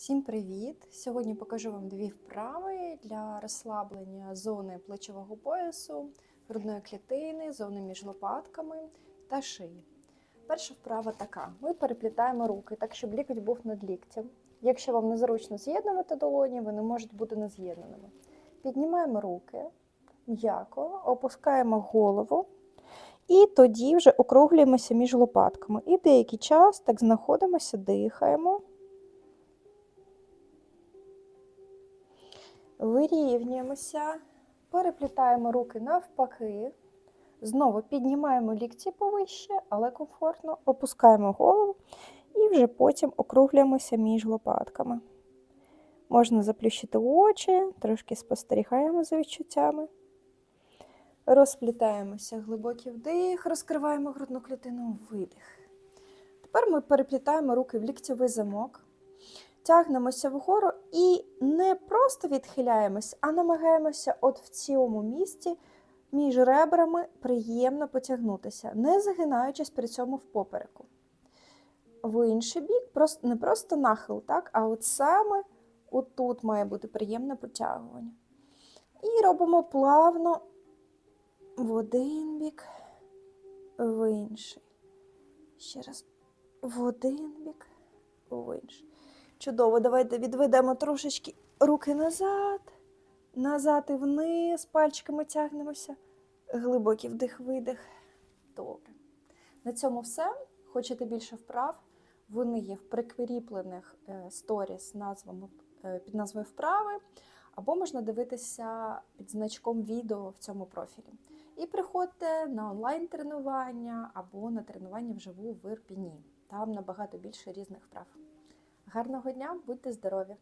Всім привіт! Сьогодні покажу вам дві вправи для розслаблення зони плечового поясу, грудної клітини, зони між лопатками та шиї. Перша вправа така: ми переплітаємо руки так, щоб лікоть був над ліктем. Якщо вам незручно з'єднувати долоні, вони можуть бути нез'єднаними. Піднімаємо руки м'яко, опускаємо голову. І тоді вже округлюємося між лопатками. І деякий час так знаходимося, дихаємо. Вирівнюємося, переплітаємо руки навпаки. Знову піднімаємо лікті повище, але комфортно, опускаємо голову і вже потім округлюємося між лопатками. Можна заплющити очі, трошки спостерігаємо за відчуттями. Розплітаємося глибокий вдих, розкриваємо грудну клітину, видих. Тепер ми переплітаємо руки в ліктєвий замок, тягнемося вгору і не просто відхиляємося, а намагаємося от в цьому місці між ребрами приємно потягнутися, не загинаючись при цьому в попереку. В інший бік просто, не просто нахил, так, а от саме отут має бути приємне потягування. І робимо плавно в один бік, в інший. Ще раз. В один бік, в інший. Чудово, давайте відведемо трошечки руки назад, назад і вниз, пальчиками тягнемося. Глибокий вдих-видих. Добре. На цьому все. Хочете більше вправ? Вони є в прикріплених сторіс назвами, е, під назвою вправи, або можна дивитися під значком відео в цьому профілі. І приходьте на онлайн-тренування або на тренування вживу в Ірпіні. Там набагато більше різних вправ. Гарного дня, будьте здорові!